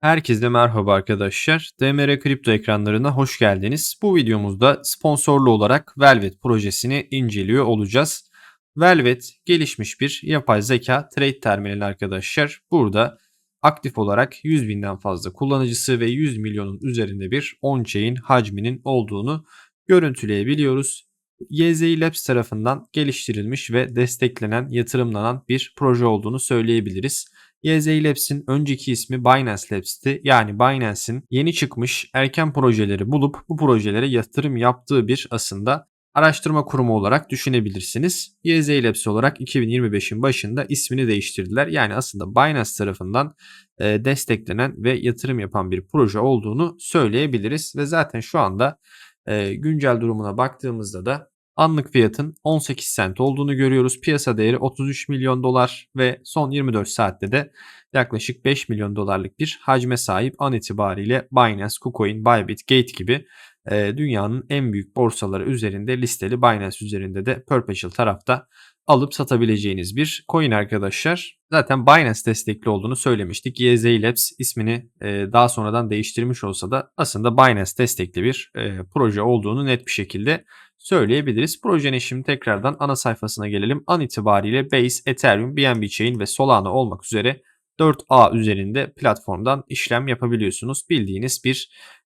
Herkese merhaba arkadaşlar. DMR Kripto ekranlarına hoş geldiniz. Bu videomuzda sponsorlu olarak Velvet projesini inceliyor olacağız. Velvet gelişmiş bir yapay zeka trade terminali arkadaşlar. Burada aktif olarak 100 binden fazla kullanıcısı ve 100 milyonun üzerinde bir on-chain hacminin olduğunu görüntüleyebiliyoruz. YZI Labs tarafından geliştirilmiş ve desteklenen, yatırımlanan bir proje olduğunu söyleyebiliriz. YZ Labs'in önceki ismi Binance Labs'ti. Yani Binance'in yeni çıkmış erken projeleri bulup bu projelere yatırım yaptığı bir aslında araştırma kurumu olarak düşünebilirsiniz. YZ Labs olarak 2025'in başında ismini değiştirdiler. Yani aslında Binance tarafından e, desteklenen ve yatırım yapan bir proje olduğunu söyleyebiliriz. Ve zaten şu anda e, güncel durumuna baktığımızda da Anlık fiyatın 18 sent olduğunu görüyoruz. Piyasa değeri 33 milyon dolar ve son 24 saatte de yaklaşık 5 milyon dolarlık bir hacme sahip an itibariyle Binance, KuCoin, Bybit, Gate gibi e, dünyanın en büyük borsaları üzerinde listeli Binance üzerinde de Perpetual tarafta alıp satabileceğiniz bir coin arkadaşlar. Zaten Binance destekli olduğunu söylemiştik. YZ Labs ismini daha sonradan değiştirmiş olsa da aslında Binance destekli bir proje olduğunu net bir şekilde söyleyebiliriz. Projenin şimdi tekrardan ana sayfasına gelelim. An itibariyle Base, Ethereum, BNB Chain ve Solana olmak üzere 4A üzerinde platformdan işlem yapabiliyorsunuz. Bildiğiniz bir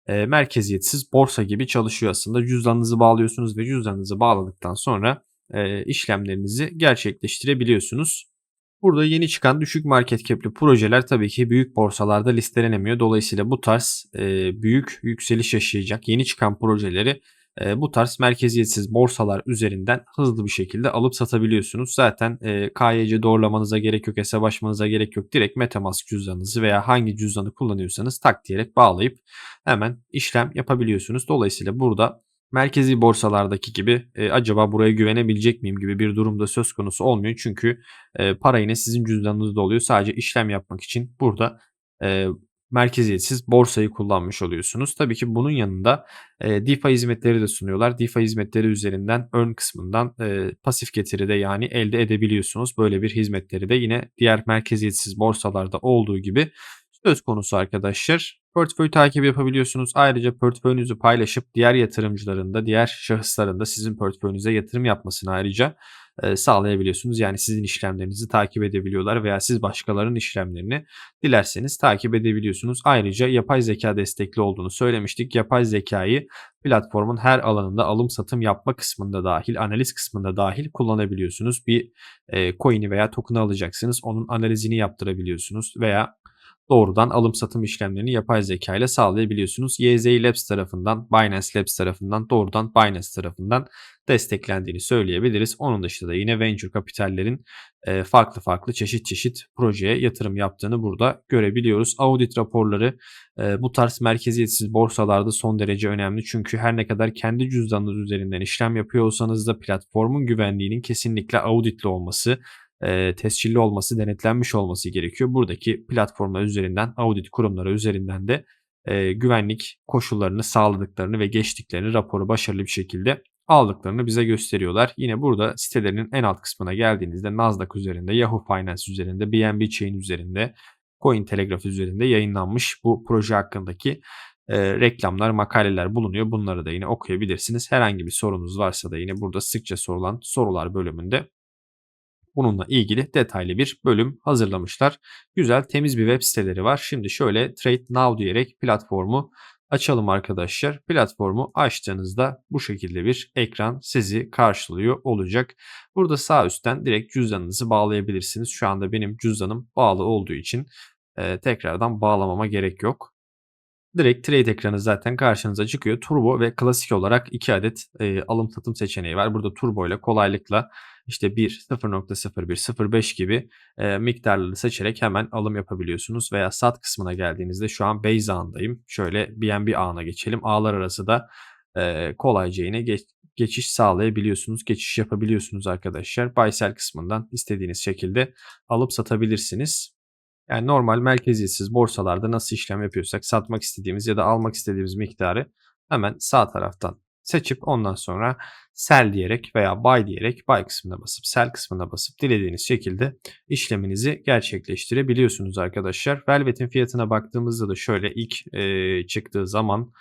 e, merkeziyetsiz borsa gibi çalışıyor aslında. Cüzdanınızı bağlıyorsunuz ve cüzdanınızı bağladıktan sonra e, işlemlerinizi gerçekleştirebiliyorsunuz. Burada yeni çıkan düşük market cap'li projeler tabii ki büyük borsalarda listelenemiyor. Dolayısıyla bu tarz e, büyük yükseliş yaşayacak yeni çıkan projeleri bu tarz merkeziyetsiz borsalar üzerinden hızlı bir şekilde alıp satabiliyorsunuz. Zaten e, KYC doğrulamanıza gerek yok, hesap açmanıza gerek yok. Direkt Metamask cüzdanınızı veya hangi cüzdanı kullanıyorsanız tak diyerek bağlayıp hemen işlem yapabiliyorsunuz. Dolayısıyla burada merkezi borsalardaki gibi e, acaba buraya güvenebilecek miyim gibi bir durumda söz konusu olmuyor. Çünkü e, para yine sizin cüzdanınızda oluyor. Sadece işlem yapmak için burada e, merkeziyetsiz borsayı kullanmış oluyorsunuz. Tabii ki bunun yanında e, DeFi hizmetleri de sunuyorlar. DeFi hizmetleri üzerinden ön kısmından e, pasif getiri de yani elde edebiliyorsunuz. Böyle bir hizmetleri de yine diğer merkeziyetsiz borsalarda olduğu gibi söz konusu arkadaşlar. Portföy takip yapabiliyorsunuz. Ayrıca portföyünüzü paylaşıp diğer yatırımcıların da diğer şahısların da sizin portföyünüze yatırım yapmasını ayrıca sağlayabiliyorsunuz. Yani sizin işlemlerinizi takip edebiliyorlar veya siz başkalarının işlemlerini dilerseniz takip edebiliyorsunuz. Ayrıca yapay zeka destekli olduğunu söylemiştik. Yapay zekayı platformun her alanında alım satım yapma kısmında dahil, analiz kısmında dahil kullanabiliyorsunuz. Bir e, coin'i veya token'ı alacaksınız. Onun analizini yaptırabiliyorsunuz veya doğrudan alım satım işlemlerini yapay zeka ile sağlayabiliyorsunuz. YZ Labs tarafından, Binance Labs tarafından, doğrudan Binance tarafından desteklendiğini söyleyebiliriz. Onun dışında da yine venture kapitallerin e, farklı farklı çeşit çeşit projeye yatırım yaptığını burada görebiliyoruz. Audit raporları e, bu tarz merkeziyetsiz borsalarda son derece önemli. Çünkü her ne kadar kendi cüzdanınız üzerinden işlem yapıyor olsanız da platformun güvenliğinin kesinlikle auditli olması e, tescilli olması, denetlenmiş olması gerekiyor. Buradaki platformlar üzerinden, audit kurumları üzerinden de e, güvenlik koşullarını sağladıklarını ve geçtiklerini raporu başarılı bir şekilde aldıklarını bize gösteriyorlar. Yine burada sitelerinin en alt kısmına geldiğinizde Nasdaq üzerinde, Yahoo Finance üzerinde, BNB Chain üzerinde, Cointelegraph üzerinde yayınlanmış bu proje hakkındaki e, reklamlar, makaleler bulunuyor. Bunları da yine okuyabilirsiniz. Herhangi bir sorunuz varsa da yine burada sıkça sorulan sorular bölümünde Bununla ilgili detaylı bir bölüm hazırlamışlar. Güzel temiz bir web siteleri var. Şimdi şöyle Trade Now diyerek platformu açalım arkadaşlar. Platformu açtığınızda bu şekilde bir ekran sizi karşılıyor olacak. Burada sağ üstten direkt cüzdanınızı bağlayabilirsiniz. Şu anda benim cüzdanım bağlı olduğu için e, tekrardan bağlamama gerek yok. Direkt trade ekranı zaten karşınıza çıkıyor. Turbo ve klasik olarak iki adet e, alım satım seçeneği var. Burada turbo ile kolaylıkla işte 1, 0.01, 0.5 gibi e, miktarları seçerek hemen alım yapabiliyorsunuz. Veya sat kısmına geldiğinizde şu an base ağındayım. Şöyle BNB ağına geçelim. Ağlar arası da e, kolayca yine geç, geçiş sağlayabiliyorsunuz. Geçiş yapabiliyorsunuz arkadaşlar. Buy sell kısmından istediğiniz şekilde alıp satabilirsiniz. Yani normal merkeziyetsiz borsalarda nasıl işlem yapıyorsak satmak istediğimiz ya da almak istediğimiz miktarı hemen sağ taraftan seçip ondan sonra sell diyerek veya buy diyerek buy kısmına basıp sell kısmına basıp dilediğiniz şekilde işleminizi gerçekleştirebiliyorsunuz arkadaşlar. Velvet'in fiyatına baktığımızda da şöyle ilk e, çıktığı zaman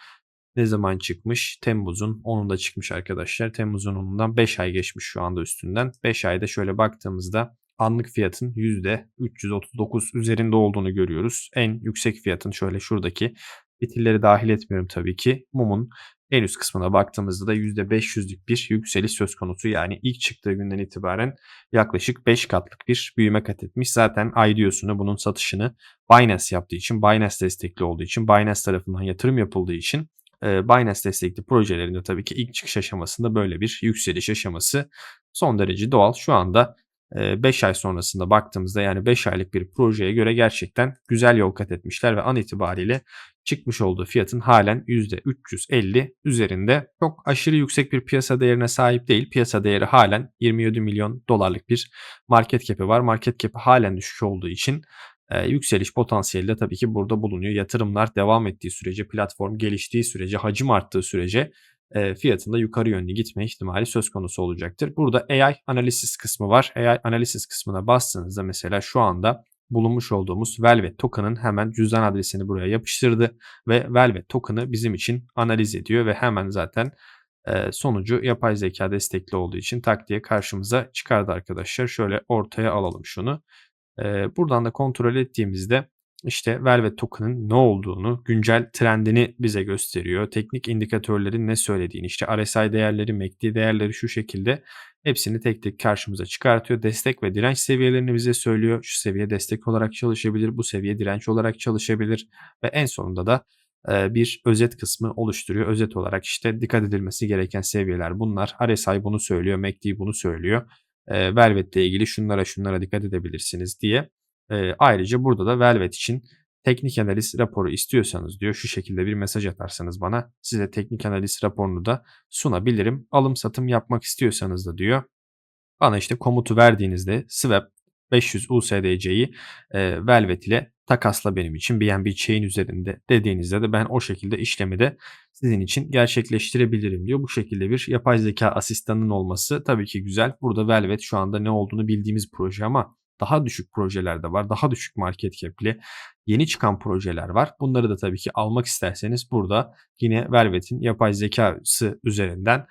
ne zaman çıkmış? Temmuz'un 10'unda çıkmış arkadaşlar. Temmuz'un 10'undan 5 ay geçmiş şu anda üstünden. 5 ayda şöyle baktığımızda anlık fiyatın %339 üzerinde olduğunu görüyoruz. En yüksek fiyatın şöyle şuradaki fitilleri dahil etmiyorum tabii ki. Mumun en üst kısmına baktığımızda da %500'lük bir yükseliş söz konusu. Yani ilk çıktığı günden itibaren yaklaşık 5 katlık bir büyüme kat etmiş. Zaten IDO'sunu bunun satışını Binance yaptığı için, Binance destekli olduğu için, Binance tarafından yatırım yapıldığı için Binance destekli projelerinde tabii ki ilk çıkış aşamasında böyle bir yükseliş aşaması son derece doğal. Şu anda 5 ay sonrasında baktığımızda yani 5 aylık bir projeye göre gerçekten güzel yol kat etmişler ve an itibariyle çıkmış olduğu fiyatın halen %350 üzerinde. Çok aşırı yüksek bir piyasa değerine sahip değil. Piyasa değeri halen 27 milyon dolarlık bir market cap'i var. Market cap'i halen düşük olduğu için e, yükseliş potansiyeli de tabii ki burada bulunuyor. Yatırımlar devam ettiği sürece, platform geliştiği sürece, hacim arttığı sürece e, fiyatında yukarı yönlü gitme ihtimali söz konusu olacaktır. Burada AI analisis kısmı var. AI analisis kısmına bastığınızda mesela şu anda bulunmuş olduğumuz Velvet token'ın hemen cüzdan adresini buraya yapıştırdı ve Velvet token'ı bizim için analiz ediyor ve hemen zaten e, sonucu yapay zeka destekli olduğu için tak diye karşımıza çıkardı arkadaşlar. Şöyle ortaya alalım şunu. E, buradan da kontrol ettiğimizde işte Velvet token'ın ne olduğunu, güncel trendini bize gösteriyor. Teknik indikatörlerin ne söylediğini, işte RSI değerleri, MACD değerleri şu şekilde hepsini tek tek karşımıza çıkartıyor. Destek ve direnç seviyelerini bize söylüyor. Şu seviye destek olarak çalışabilir, bu seviye direnç olarak çalışabilir ve en sonunda da bir özet kısmı oluşturuyor. Özet olarak işte dikkat edilmesi gereken seviyeler bunlar. RSI bunu söylüyor, MACD e bunu söylüyor. Velvet ile ilgili şunlara şunlara dikkat edebilirsiniz diye e, ayrıca burada da Velvet için teknik analiz raporu istiyorsanız diyor şu şekilde bir mesaj atarsanız bana size teknik analiz raporunu da sunabilirim. Alım satım yapmak istiyorsanız da diyor bana işte komutu verdiğinizde swap 500 USDC'yi e, Velvet ile takasla benim için BNB chain üzerinde dediğinizde de ben o şekilde işlemi de sizin için gerçekleştirebilirim diyor. Bu şekilde bir yapay zeka asistanının olması tabii ki güzel. Burada Velvet şu anda ne olduğunu bildiğimiz proje ama daha düşük projeler de var. Daha düşük market cap'li yeni çıkan projeler var. Bunları da tabii ki almak isterseniz burada yine Velvet'in yapay zekası üzerinden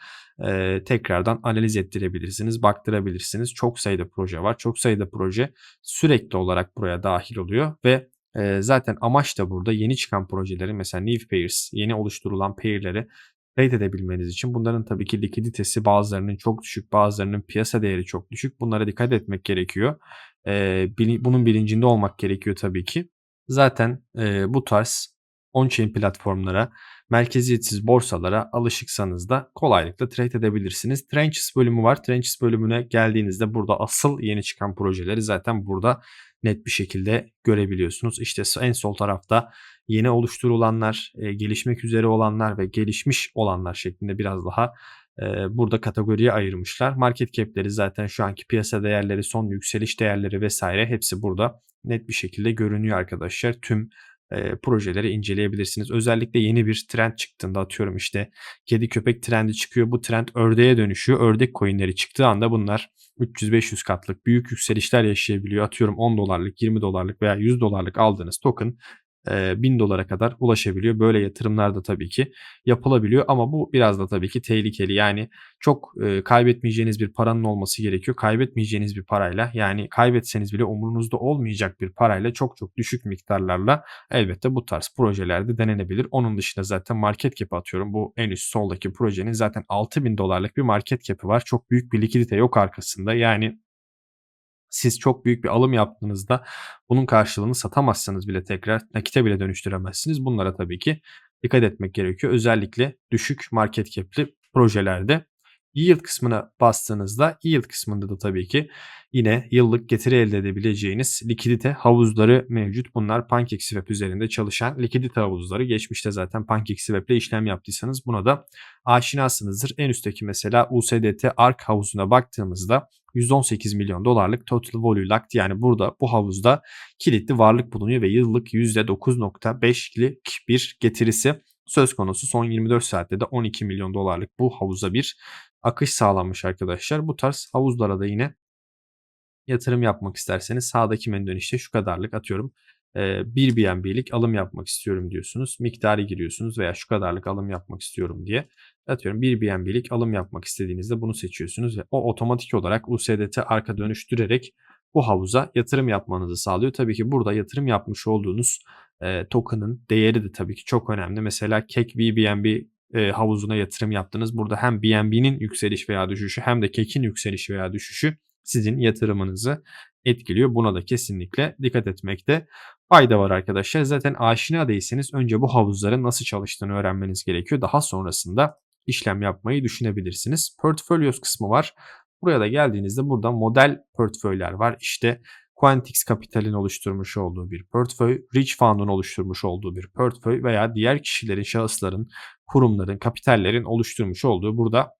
e, tekrardan analiz ettirebilirsiniz, baktırabilirsiniz. Çok sayıda proje var. Çok sayıda proje sürekli olarak buraya dahil oluyor ve e, zaten amaç da burada yeni çıkan projelerin mesela new pairs, yeni oluşturulan pair'leri trade edebilmeniz için bunların tabii ki likiditesi bazılarının çok düşük, bazılarının piyasa değeri çok düşük. Bunlara dikkat etmek gerekiyor. Ee, bunun bilincinde olmak gerekiyor tabii ki. Zaten e, bu tarz on-chain platformlara, merkeziyetsiz borsalara alışıksanız da kolaylıkla trade edebilirsiniz. Trenches bölümü var. Trenches bölümüne geldiğinizde burada asıl yeni çıkan projeleri zaten burada net bir şekilde görebiliyorsunuz. İşte en sol tarafta yeni oluşturulanlar, e, gelişmek üzere olanlar ve gelişmiş olanlar şeklinde biraz daha e, burada kategoriye ayırmışlar. Market cap'leri zaten şu anki piyasa değerleri, son yükseliş değerleri vesaire hepsi burada net bir şekilde görünüyor arkadaşlar. Tüm e, projeleri inceleyebilirsiniz. Özellikle yeni bir trend çıktığında atıyorum işte kedi köpek trendi çıkıyor. Bu trend ördeğe dönüşüyor. Ördek coinleri çıktığı anda bunlar 300-500 katlık büyük yükselişler yaşayabiliyor. Atıyorum 10 dolarlık, 20 dolarlık veya 100 dolarlık aldığınız token 1000 dolara kadar ulaşabiliyor. Böyle yatırımlar da tabii ki yapılabiliyor ama bu biraz da tabii ki tehlikeli. Yani çok kaybetmeyeceğiniz bir paranın olması gerekiyor. Kaybetmeyeceğiniz bir parayla yani kaybetseniz bile umurunuzda olmayacak bir parayla çok çok düşük miktarlarla elbette bu tarz projelerde denenebilir. Onun dışında zaten market cap atıyorum. Bu en üst soldaki projenin zaten 6000 dolarlık bir market cap'i var. Çok büyük bir likidite yok arkasında. Yani siz çok büyük bir alım yaptığınızda bunun karşılığını satamazsanız bile tekrar nakite bile dönüştüremezsiniz. Bunlara tabii ki dikkat etmek gerekiyor. Özellikle düşük market cap'li projelerde. Yield kısmına bastığınızda yield kısmında da tabii ki yine yıllık getiri elde edebileceğiniz likidite havuzları mevcut. Bunlar PancakeSwap üzerinde çalışan likidite havuzları. Geçmişte zaten PancakeSwap ile işlem yaptıysanız buna da aşinasınızdır. En üstteki mesela USDT ARK havuzuna baktığımızda 118 milyon dolarlık total value locked yani burada bu havuzda kilitli varlık bulunuyor ve yıllık %9.5'lik bir getirisi söz konusu. Son 24 saatte de 12 milyon dolarlık bu havuza bir akış sağlanmış arkadaşlar. Bu tarz havuzlara da yine yatırım yapmak isterseniz sağdaki menüden işte şu kadarlık atıyorum bir BNB'lik alım yapmak istiyorum diyorsunuz. Miktarı giriyorsunuz veya şu kadarlık alım yapmak istiyorum diye. Atıyorum bir BNB'lik alım yapmak istediğinizde bunu seçiyorsunuz ve o otomatik olarak USDT arka dönüştürerek bu havuza yatırım yapmanızı sağlıyor. Tabii ki burada yatırım yapmış olduğunuz e, token'ın değeri de tabii ki çok önemli. Mesela Kek VBNB e, havuzuna yatırım yaptınız. Burada hem BNB'nin yükseliş veya düşüşü hem de Kek'in yükseliş veya düşüşü sizin yatırımınızı etkiliyor. Buna da kesinlikle dikkat etmekte fayda var arkadaşlar. Zaten aşina değilseniz önce bu havuzların nasıl çalıştığını öğrenmeniz gerekiyor. Daha sonrasında işlem yapmayı düşünebilirsiniz. Portfolios kısmı var. Buraya da geldiğinizde burada model portföyler var. İşte Quantix Capital'in oluşturmuş olduğu bir portföy, Rich Fund'un oluşturmuş olduğu bir portföy veya diğer kişilerin, şahısların, kurumların, kapitallerin oluşturmuş olduğu burada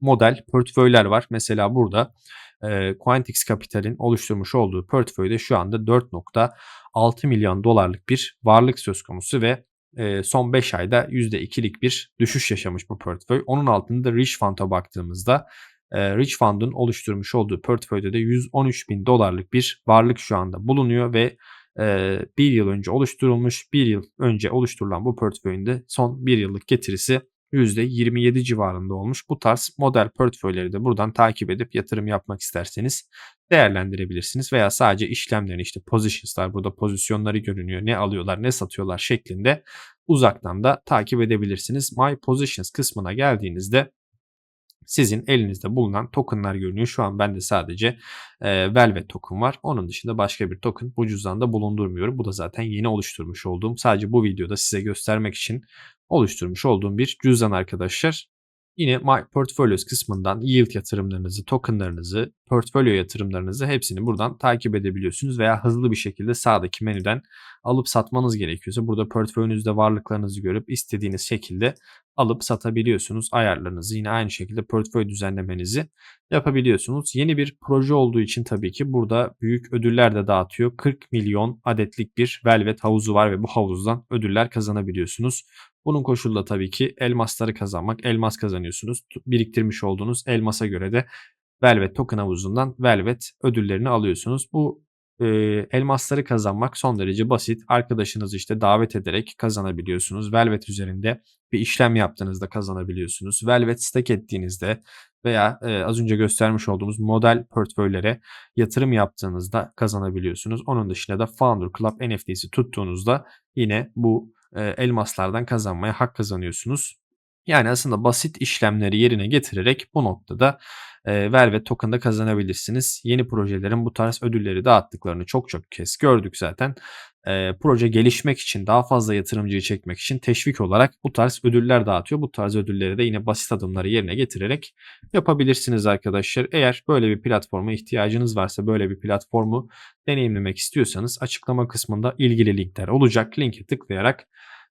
model portföyler var. Mesela burada e, Quantix Capital'in oluşturmuş olduğu portföyde şu anda 4.6 milyon dolarlık bir varlık söz konusu ve e, son 5 ayda %2'lik bir düşüş yaşamış bu portföy. Onun altında Rich Fund'a baktığımızda Rich Fund'un oluşturmuş olduğu portföyde de 113 bin dolarlık bir varlık şu anda bulunuyor ve e, bir yıl önce oluşturulmuş, bir yıl önce oluşturulan bu portföyünde son bir yıllık getirisi %27 civarında olmuş. Bu tarz model portföyleri de buradan takip edip yatırım yapmak isterseniz değerlendirebilirsiniz. Veya sadece işlemlerini işte positionslar burada pozisyonları görünüyor. Ne alıyorlar ne satıyorlar şeklinde uzaktan da takip edebilirsiniz. My Positions kısmına geldiğinizde sizin elinizde bulunan tokenlar görünüyor. Şu an bende sadece e, Velvet token var. Onun dışında başka bir token bu cüzdanda bulundurmuyorum. Bu da zaten yeni oluşturmuş olduğum sadece bu videoda size göstermek için oluşturmuş olduğum bir cüzdan arkadaşlar. Yine My Portfolios kısmından yield yatırımlarınızı, tokenlarınızı, portfolyo yatırımlarınızı hepsini buradan takip edebiliyorsunuz veya hızlı bir şekilde sağdaki menüden alıp satmanız gerekiyorsa burada portföyünüzde varlıklarınızı görüp istediğiniz şekilde alıp satabiliyorsunuz. Ayarlarınızı yine aynı şekilde portföy düzenlemenizi yapabiliyorsunuz. Yeni bir proje olduğu için tabii ki burada büyük ödüller de dağıtıyor. 40 milyon adetlik bir Velvet havuzu var ve bu havuzdan ödüller kazanabiliyorsunuz. Bunun koşulu tabii ki elmasları kazanmak. Elmas kazanıyorsunuz. Biriktirmiş olduğunuz elmasa göre de Velvet token havuzundan Velvet ödüllerini alıyorsunuz. Bu e, elmasları kazanmak son derece basit. Arkadaşınızı işte davet ederek kazanabiliyorsunuz. Velvet üzerinde bir işlem yaptığınızda kazanabiliyorsunuz. Velvet stake ettiğinizde veya e, az önce göstermiş olduğumuz model portföylere yatırım yaptığınızda kazanabiliyorsunuz. Onun dışında da Founder Club NFT'si tuttuğunuzda yine bu elmaslardan kazanmaya hak kazanıyorsunuz. Yani aslında basit işlemleri yerine getirerek bu noktada e, Velvet token'da kazanabilirsiniz. Yeni projelerin bu tarz ödülleri dağıttıklarını çok çok kez gördük zaten. E, proje gelişmek için daha fazla yatırımcıyı çekmek için teşvik olarak bu tarz ödüller dağıtıyor. Bu tarz ödülleri de yine basit adımları yerine getirerek yapabilirsiniz arkadaşlar. Eğer böyle bir platforma ihtiyacınız varsa böyle bir platformu deneyimlemek istiyorsanız açıklama kısmında ilgili linkler olacak. Linke tıklayarak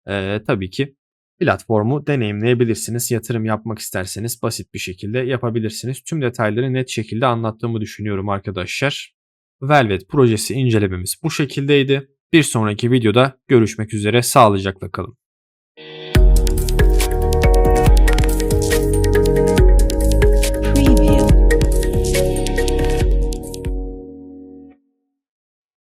e, tabii ki platformu deneyimleyebilirsiniz. Yatırım yapmak isterseniz basit bir şekilde yapabilirsiniz. Tüm detayları net şekilde anlattığımı düşünüyorum arkadaşlar. Velvet projesi incelememiz bu şekildeydi. Bir sonraki videoda görüşmek üzere sağlıcakla kalın.